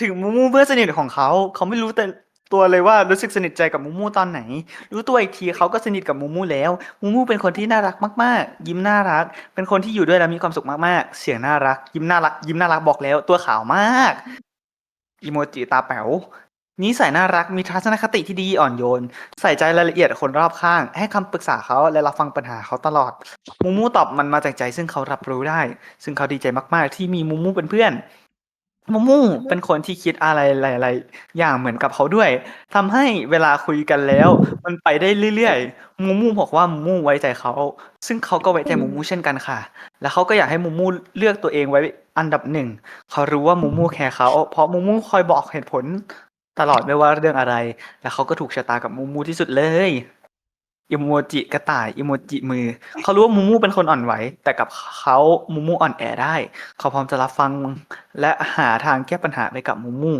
ถึงมูมูเพื่อนสนิทของเขา เขาไม่รู้แต่ตัวเลยว่ารู้สึกสนิทใจกับมูมูตอนไหน รู้ตัวอีกทีเขาก็สนิทกับมูมูแล้วมูมูเป็นคนที่น่ารักมากๆ ยิ้มน่ารัก เป็นคนที่อยู่ด้วยแล้วมีความสุขมากๆ เสียงน่ารัก ยิ้มน่ารัก ยิ้มน่ารักบอกแล้ว ตัวขาวมากอีโมจิตาแป๋วนิสัยน่ารักมีทัศนคติที่ดีอ่อนโยน ใส่ใจรายละเอียดคนรอบข้าง ให้คำปรึกษาเขาและรับฟังปัญหาเขาตลอดมูมูตอบมันมาจากใจซึ่งเขารับรู้ได้ ซึ่งเขาดีใจมากๆ ที่มีมูมูเป็นเพื่อน มูมูเป็นคนที่คิดอะไรหลายๆอย่างเหมือนกับเขาด้วยทำให้เวลาคุยกันแล้ว มันไปได้เรื่อยๆมูมูบอกว่ามูมูไว้ใจเขา ซึ่งเขาก็ไว้ใจมูมูเช่นกันค่ะ แล้วเขาก็อยากให้มูมูเลือกตัวเองไว้อันดับหนึ่งเขารู้ว่ามูมูแคร์เขาเพราะมูมูคอยบอกเหตุผล ตลอดไม่ว่าเรื่องอะไร และเขาก็ถูกชะตากับมูมูที่สุดเลย อิโมจิกระต่ายอิโมจิมือ เขารู้ว่ามูมูเป็นคนอ่อนไหว แต่กับเขามูมูอ่อนแอได้ เขาพร้อมจะรับฟังและหาทางแก้ปัญหาไปกับมูมู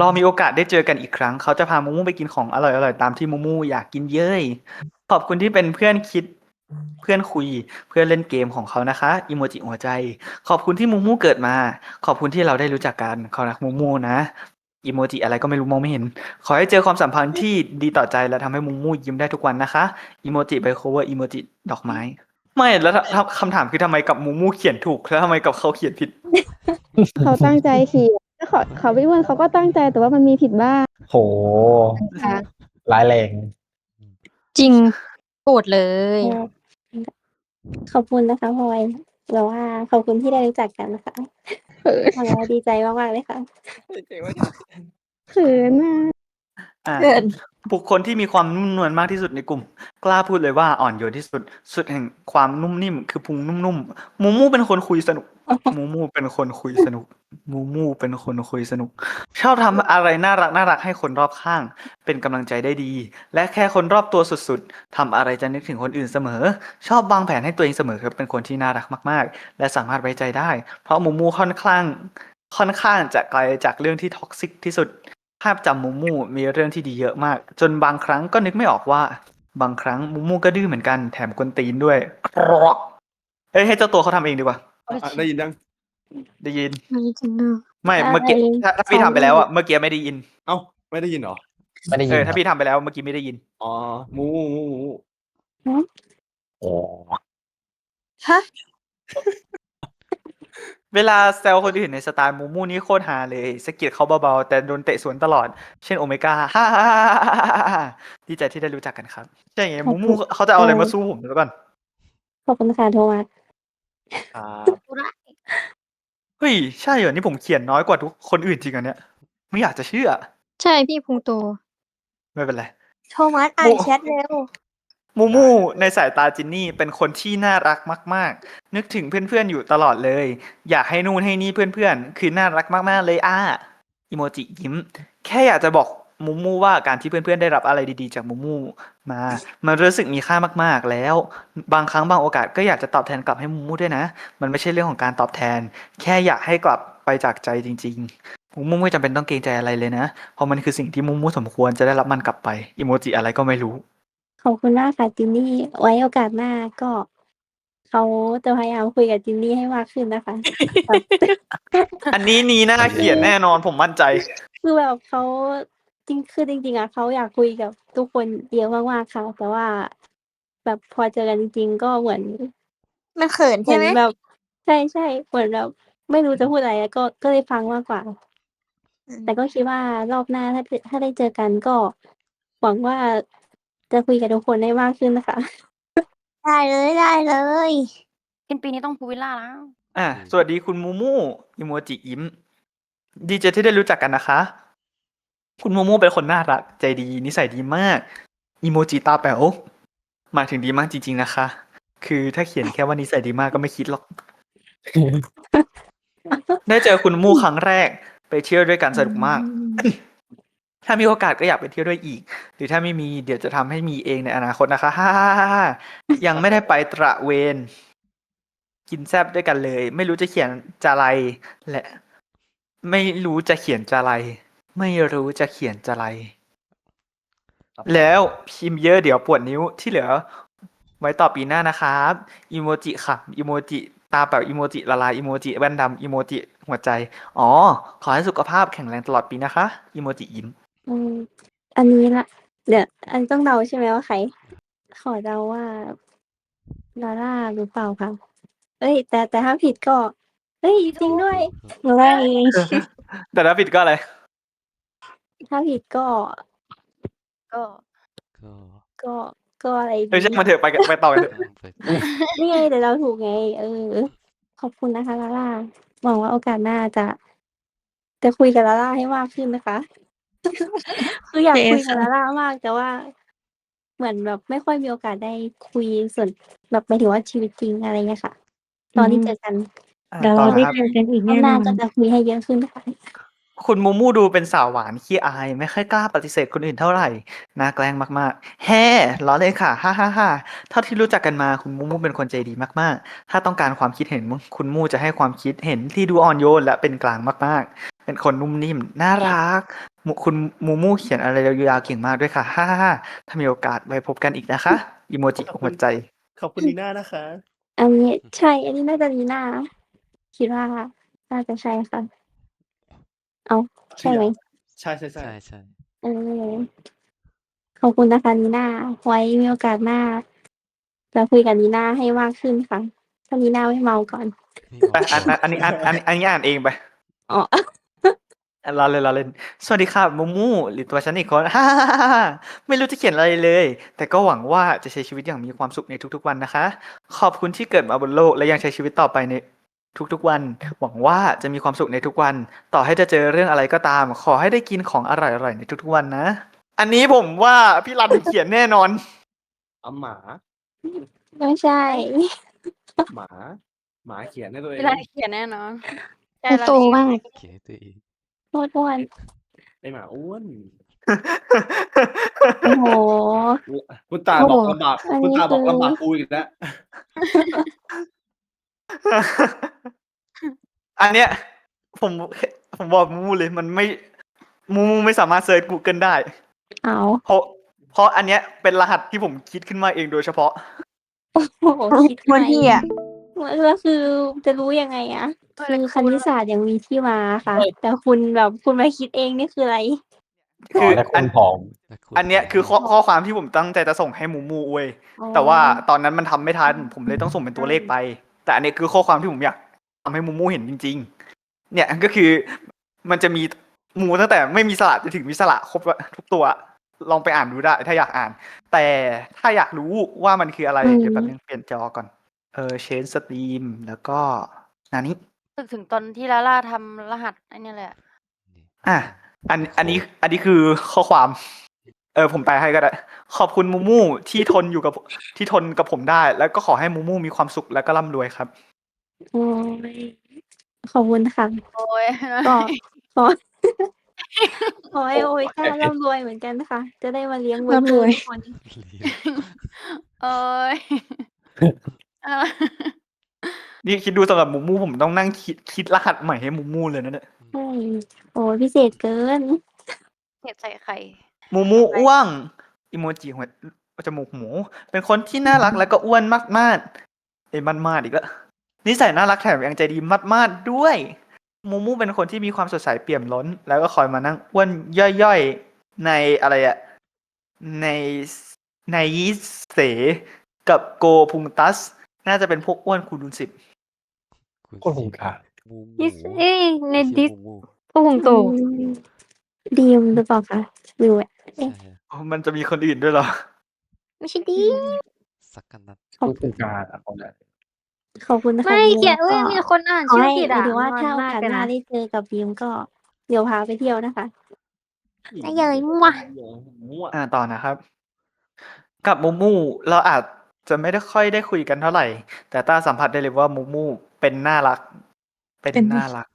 รอมีโอกาสได้เจอกันอีกครั้ง เขาจะพามูมูไปกินของอร่อยๆตามที่มูมูอยากกินเย้ยขอบคุณที่เป็นเพื่อนคิดเพื่อนคุยเพื่อนเล่นเกมของเขานะคะอิโมจิหัวใจ ขอบคุณที่มูมูเกิดมา ขอบคุณที่เราได้รู้จักกันเขารักมูมูนะ อิโมจิอะไรก็ไม่รู้มองไม่เห็น ขอให้เจอความสัมพันธ์ที่ดีต่อใจและทำให้มูมูยิ้มได้ทุกวันนะคะอิโมจิไบโคเวอร์อิโมจิดอกไม้ ไม่แล้วถ้าคำถามคือทำไมกับมูมูเขียนถูกแล้วทำไมกับเขาเขียนผิด เขาตั้งใจเขียนถ้าเขาเขาพี่อ้วนเขาก็ตั้งใจแต่ว่ามันมีผิดบ้างโหค่ะร้ายแรง จริงโกรธเลย ขอบคุณนะคะพลอยแล้วว่าขอบคุณที่ได้รู้จักกันนะคะ เราดีใจมากๆเลยค่ะเขินมากอ่าเกินบุคคลที่มีความนุ่มนวลมากที่สุดในกลุ่ม กล้าพูดเลยว่าอ่อนโยนที่สุด สุดแห่งความนุ่มนิ่ม คือพุงนุ่มๆมูมูเป็นคนคุยสนุก มูมูเป็นคนคุยสนุก มูมูเป็นคนคุยสนุก ชอบทำอะไรน่ารักน่ารักให้คนรอบข้าง เป็นกำลังใจได้ดี และแค่คนรอบตัวสุดๆทำอะไรจะนึกถึงคนอื่นเสมอ ชอบวางแผนให้ตัวเองเสมอครับเป็นคนที่น่ารักมากๆ และสามารถไว้ใจได้ เพราะมูมูค่อนข้าง ค่อนข้างจะไกลจากเรื่องที่ท็อกซิกที่สุด ภาพจำมูมูมีเรื่องที่ดีเยอะมาก จนบางครั้งก็นึกไม่ออกว่า บางครั้งมูมูก็ดื้อเหมือนกันแถมกวนตีนด้วยเอ้ยให้เจ้าตัวเขาทำเองดีกว่าได้ยินยัง ได้ยิน ไม่จริงเนอะไม่เมื่อกี้ถ้าถ้าพี่ทำไปแล้วอะเมื่อกี้ไม่ได้ยินเอ้า ไม่ได้ยินเหรอ ไม่ได้ยิเอนอถ้าพี่ทำไปแล้วเมื่อกี้ไม่ได้ยิน อ๋อมูมูมูมูโอ้ฮะเวลาแซวคนอื่นในสไตล์มูมูนี่โคตรฮาเลยสะกิดเขาเบาๆ แต่โดนเตะสวนตลอด เช่นโอเมก้าฮ่าฮ่าฮ่าฮ่าฮ่าดีใจที่ได้รู้จักกันครับ ใช่ไงมูมูเขาจะเอาอะไรมาสู้ผมเดี๋ยวก่อนขอบคุณค่ะโทมัส เฮ้ย ใช่เหรอ นี่ผมเขียนน้อยกว่าทุกคนอื่นจริงอันเนี้ย ไม่อยากจะเชื่อ ใช่พี่พุงโต ไม่เป็นไร โทมัสอ่านแชทเร็ว มูมูในสายตาจินนี่เป็นคนที่น่ารักมาก ๆ นึกถึงเพื่อนๆอยู่ตลอดเลย อยากให้นู่นให้นี่เพื่อนๆ คือน่ารักมากๆเลยอะอีโมจิยิ้ม แค่อยากจะบอก มูมูว่าการที่เพื่อนๆได้รับอะไรดีๆ จากมูมูมา มันรู้สึกมีค่ามากๆแล้ว บางครั้งบางโอกาสก็อยากจะตอบแทนกลับให้มูมูด้วยนะ มันไม่ใช่เรื่องของการตอบแทน แค่อยากให้กลับไปจากใจจริงๆมูมูไม่จำเป็นต้องเกรงใจอะไรเลยนะ เพราะมันคือสิ่งที่มูมูสมควรจะได้รับมันกลับไปอีโมจิอะไรก็ไม่รู้ ขอบคุณมากค่ะจินนี่ไว้โอกาสหน้าก็เขาจะพยายามคุยกับจินนี่ให้มากขึ้นนะคะ อันนี้นีน่าเขียนแน่นอนผมมั่นใจ คือแบบเขา จริง คือจริง ๆอะเขาอยากคุยกับทุกคนเยอะมาก ๆ ค่ะ แต่ว่าแบบพอเจอกันจริง ๆ ก็เหมือน มันเขินเหมืใช่อนไหมแบบ ใช่ใช่เหมือนแบบไม่รู้จะพูดอะไรก็ ก็เลยฟังมากกว่าแต่ก็คิดว่ารอบหน้า ถ้าถ้าได้เจอกัน ก็หวังว่าจะคุยกับทุกคนได้มากขึ้นนะคะ ได้เลยได้เลยเป็นปีนี้ต้องพูวิลล่าแล้วอะสวัสดีคุณมูมู อิโมจิยิ้ม ดีใจที่ได้รู้จักกันนะคะ คุณโมูมูเป็นคนน่ารัก ใจดี นิสัยดีมากอิโมจิตาแป๋วหมายถึงดีมากจริง ๆ นะคะ คือถ้าเขียนแค่ว่านิสัยดีมากก็ไม่คิดหรอก ได้เจอคุณมูครั้งแรก ไปเที่ยวด้วยกันสนุกมาก ถ้ามีโอกาสก็อยากไปเที่ยวด้วยอีก หรือถ้าไม่มีเดี๋ยวจะทำให้มีเองในอนาคตนะคะฮ่ายังไม่ได้ไปตระเวน กินแซบด้วยกันเลย ไม่รู้จะเขียนจะอะไรและ ไม่รู้จะเขียนจะอะไร ไม่รู้จะเขียนจะอะไร แล้วพิมพ์เยอะเดี๋ยวปวดนิ้วที่เหลือ ไว้ต่อปีหน้านะครับอีโมจิค่ะอีโมจิตาแบบอีโมจิละลายอีโมจิแว่นดำอีโมจิหัวใจ อ๋อ ขอให้สุขภาพแข็งแรงตลอดปีนะคะอีโมจิยิ้มอืมอันนี้ละเดี๋ยวอันต้องเดาใช่ไหมว่าใคร ขอเดาว่าลาล่าหรือเปล่าคะเอ้ย แต่แต่ถ้าผิดก็ เอ้ยจริงด้วยไม่แต่ถ้าผิดก็อะไร ถ้าผิดก็ ก็ก็ก็ก็อะไรเฮ้ยดีช่างมันเถอะไปกันไปต่อกันเถอะไปนี่ไงแต่เราถูกไง เออ ขอบคุณนะคะลาล่าหวังว่าโอกาสหน้าจะ จะคุยกับลาล่าให้มากขึ้นนะคะ คืออยากคุยกับลาล่ามากแต่ว่า เหมือนแบบไม่ค่อยมีโอกาสได้คุยส่วนแบบหมายถึงว่าชีวิตจริงอะไรเงี้ยค่ะ ตอนที่เจอกันอะเดี๋ยวต่เราอได้นะครับ เจอกันอีกรอแน่บหนน้าอน ก็จะคุยให้เยอะขึ้นนะคะ คุณมูมูดูเป็นสาวหวานขี้อาย ไม่ค่อยกล้าปฏิเสธคนอื่นเท่าไหร่น่าแกล้งมากๆ แฮ่ล้อเลยค่ะฮ่าฮ่าฮ่าเท่าที่รู้จักกันมาคุณมูมูเป็นคนใจดีมากๆ ถ้าต้องการความคิดเห็นคุณมูจะให้ความคิดเห็นที่ดูอ่อนโยนและเป็นกลางมากๆ เป็นคนนุ่มนิ่มน่ารักมุคุณมูมูเขียนอะไรยาวๆเก่งมากด้วยค่ะฮ่าฮ่าฮ่าถ้ามีโอกาสไว้พบกันอีกนะคะอีโมจิหัวใจขอบคุณนีน่านะคะอันนี้ใช่อันนี้น่าจะลีน่าคิดว่าน่าจะใช่ค่ะ เอาใช่ไหมใช่ใช่ใช่ใช่ใช่เออขอบคุณนะคะลีน่าไว้มีโอกาสหน้าจะคุยกับลีน่าให้มากขึ้นค่ะถ้าลีน่าไม่เมาก่อนไปอันอันอันนี้อันอันอันนี้อ่านเองไปอ๋อเราเล่นเราเล่น สวัสดีครับมูมูหรือตัวฉันอีกคนฮ่าไม่รู้จะเขียนอะไรเลย แต่ก็หวังว่าจะใช้ชีวิตอย่างมีความสุขในทุกๆวันนะคะ ขอบคุณที่เกิดมาบนโลกและยังใช้ชีวิตต่อไปใน ทุกๆวัน หวังว่าจะมีความสุขในทุกวัน ต่อให้จะเจอเรื่องอะไรก็ตาม ขอให้ได้กินของอร่อยๆในทุกๆวันนะ อันนี้ผมว่าพี่รันเขียนแน่นอน เอาหมา ไม่ใช่หมา หมาเขียนให้ตัวเองเวลาเขียนแน่นอนใจโอ้เราโตดีมากเขียนให้ตัวเองโทษอ้วนไอหมาอ้วนโอ้โห คุณตาบอกลำบากอันนี้คุณตาบอกคือลำบากกูอีกแล้ว อันเนี้ย ผมผมบอกมูมูเลยมันไม่มูมูไม่สามารถเซิร์ช Google ได้ เอาเพราะเพราะอันเนี้ยเป็นรหัสที่ผมคิดขึ้นมาเองโดยเฉพาะ โอ้โหคิดวันไงที่อะแล้วคือจะรู้ยังไงอะเออคือแล้วคณิตศาสตร์ยังมีที่มาค่ะ แต่คุณแบบคุณมาคิดเองนี่คืออะไรขอและคุณผอมและณอันเนี้ยคือข้อข้อความที่ผมตั้งใจจะส่งให้มูมูเว้ยแต่ว่าตอนนั้นมันทำไม่ทัน ผมเลยต้องส่งเป็นตัวเลขไป แต่อันเนี้ยคือข้อความที่ผมอยากทำให้มูมูเห็นจริง ๆ เนี่ยก็คือมันจะมีมูตั้งแต่ไม่มีสระจนถึงมีสระครบทุกตัว ลองไปอ่านดูได้ ถ้าอยากอ่าน แต่ถ้าอยากรู้ว่ามันคืออะไรอืมเดี๋ยวแป๊บนึงเปลี่ยนจอก่อน เออเชนสตรีมแล้วก็นานี้นึกถึงตอนที่ลาล่าทำรหัสไอ้เนี่ยแหละนี่อะ อัน อันนี้ อันนี้คือข้อความ เออผมแปลให้ก็ได้ ขอบคุณมูมูที่ทนอยู่กับที่ทนกับผมได้ แล้วก็ขอให้มูมูมีความสุขและก็ร่ำรวยครับ โอ้ยขอบคุณค่ะโอ้ยก็ขอขอให้โอ้ยก้าร่ำรวยเหมือนกันนะคะจะได้มาเลี้ยงเวอร์ร่ำรวยทุกคนเรียนโอ้ยเออนี่คิดดูสำหรับมูมูผมต้องนั่งคิดคิดรหัสใหม่ให้มูมูเลยนะเนี่ยใช่โอ้ยพิเศษเกิน เห็ดใส่ไข่ มูมูอ้วงอิโมจิหัวจมูกหมู เป็นคนที่น่ารักและก็อ้วนมากๆเอ้ยมันมากอีกแล้วนิสัยน่ารักแถมยังใจดีมากๆด้วยมูมูเป็นคนที่มีความสดใสเปี่ยมล้น แล้วก็คอยมานั่งอ้วนย่อยๆ ในอะไรอะในในยิเสกับโกพุงตัส น่าจะเป็นพวกอ้วนคูณสิบคุณก็คงขาดมูมูดิสเอ้ยในไม่ใช่ดิสมูมูก็คงโตอืมดีมหรือเปล่าคะห รือว่าใช่ฮะอ๋อมันจะมีคนอื่นด้วยเหรอไม่ใช่ดีมสักกันนัดขอบก็คงขาดอะคนนั้นขอบคุณนะคะไม่ดีมเขียนก็เอ้ยมีคนอ่านขอชื่อให้ผิดหมาอะยถึงว่าถ้าโอมากกาสเลยหน้านะได้เจอกับดีมก็ เดี๋ยวพาไปเที่ยวนะคะได้เลยมั่วมั่วอ่าต่อนะครับ กับมูมูเราอาจจะไม่ได้ค่อยได้คุยกันเท่าไหร่ แต่ต้าสัมผัสได้เลยว่ามูมูเป็นน่ารัก เป็นเป็น น่ารัก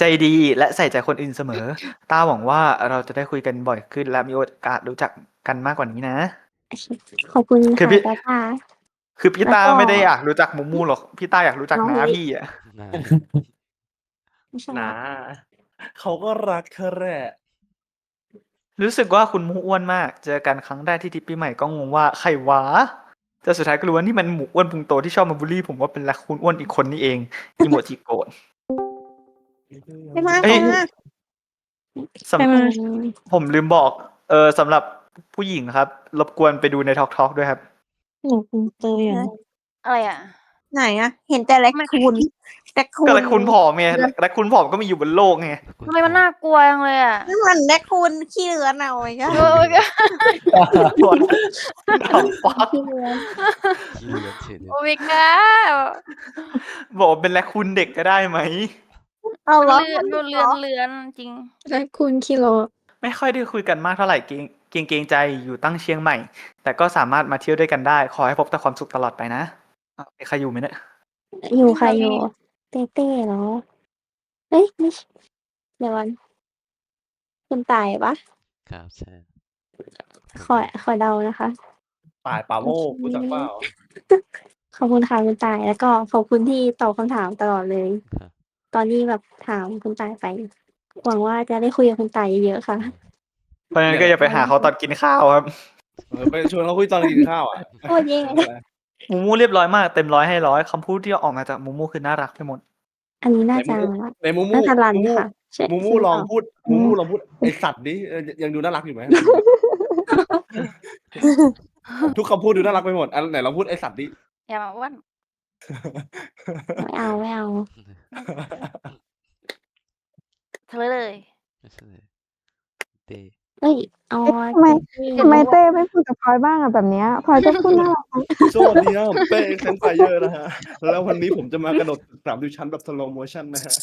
ใจดีและใส่ใจคนอื่นเสมอ ต้าหวังว่าเราจะได้คุยกันบ่อยขึ้น และมีโอกาสรู้จักกันมากกว่านี้นะ ขอบคุณคือค่ะพี่ตาตา คือพี่ต้าแล้วก็ ไม่ได้อยากรู้จักมูมูหรอกพี่ต้าอยากรู้จักน้องน้าวิพี่อะน่าไม่ใช่นะเขาก็รักเธอแหละรู้สึกว่าคุณมูอ้วนมาก เจอกันครั้งแรกที่ทริปปีใหม่ก็งงว่าใครวะแต่สุดท้ายก็รู้ว่านี่มันหมูอ้วนพุงโตที่ชอบมาบูลลี่ผมว่าเป็นแรคคูนอ้วนอีกคนนี่เองอีโมจิโกรธ ไปมาเอ้ไปยมาสำผมลืมบอก เออสำหรับผู้หญิงครับ รบกวนไปดูในทอกทอกด้วยครับ หนูคุณเตยอะอะไรอะ ไหนอะเห็นแต่แลคคูนแลคคูนก็แรคคูนผอมไงแรคคูนผอมก็มีอยู่บนโลกไงคุณทำไมมันน่ากลัวจังเลยอะนั่นมันแลคคูนขี้เลือนเอาไว้ก็เออฟักที่เรือนขี้เลือนเฉยเลยโอ้ยก้าบอกว่าเป็นแรคคูนเด็กก็ได้ไหมเอาเหรอเลือนเลือนเลือนจริง และคุณคิโลไม่ค่อยได้คุยกันมากเท่าไหร่เกรงเกรงเกรงใจอยู่ตั้งเชียงใหม่ แต่ก็สามารถมาเที่ยวด้วยกันได้ ขอให้พบแต่ความสุขตลอดไปนะอ้าวมีใครอยู่ไหมเนี่ยอยู่ใครอยู่เต้เต้เหรอเอ้ยไม่ใช่เดี๋ยวก่อนคุณตายปะครับใช่ขอขอเดานะคะ ตายปาโมกรู้จักเปล่าขอบคุณค่ะคุณตายแล้วก็ขอบคุณที่ตอบคำถามตลอดเลย ครับ ตอนนี้แบบถามคุณตายไป หวังว่าจะได้คุยกับคุณตายเยอะๆค่ะ เพราะฉะนั้นก็อย่าไปหาเขาตอนกินข้าวครับเออไปชวนเขาคุยตอนกินข้าวอะโคตรแย่ มูมูเรียบร้อยมากเต็มร้อยให้ร้อยคำพูดที่ออกมาจากมูมูคือน่ารักไปหมด อันนี้น่าจะในมูมูน่าจะรันมูมูค่ะใช่มูมูใช่ลองเปาพูดมูมูลองพูดไอสัตว์นี้ยังดูน่ารักอยู่ไหม ทุกคำพูดดูน่ารักไปหมดอันไหนลองพูดไอสัตว์นี้อย่ามาอ้วน ไม่เอา ไม่เอาเธอเลยไม่ใช่เลยเต้เอ้ยเอาทำไมเต้ทำไมเต้ไม่พูดกับพลอยบ้างอะแบบเนี้ยพลอยก็พูดน่ารักสวัสดีครับผมเป้เซนไฟเยอร์นะฮะ แล้ววันนี้ผมจะมากระโดดสามดิวชั้นแบบสโลโมชั่นนะฮะ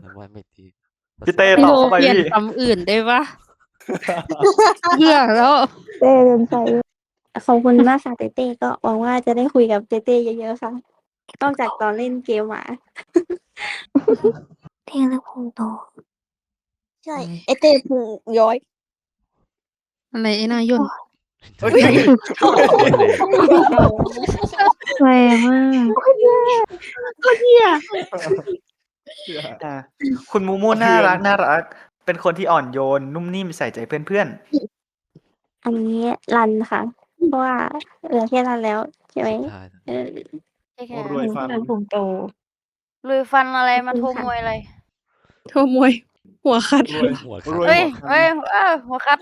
แล้วว่าไม่ดีพี่เต้ตอบเข้าไปเปลี่ยนพี่ คำอื่นได้ปะเบื่อแล้ว เต้เดินไป ขอบคุณมากค่ะเต้เต้ก็หวังว่าจะได้คุยกับเต้เต้เยอะๆค่ะ นอกจากตอนเล่นเกมหมาเท่และพุงโตใช่ไอเต้พุงย้อยอะไรไอ้นายย่นเฮ้ยแรงมากอ่าคุณมูมูน่ารักน่ารัก เป็นคนที่อ่อนโยน นุ่มนิ่มใส่ใจเพื่อนอันนี้รันค่ะ เพราะว่าเหลือแค่รันแล้วใช่ไหมสุดท้ายแล้วเออ ใช่แค่รวย ฟันพุงโต ลุยฟันอะไรมาขอบโทคุณค่ะมวยอะไร โทมวย หัวคัด รวยหัวรวยเฮ้ยหัวเฮ้ยเอ้าหัวคัด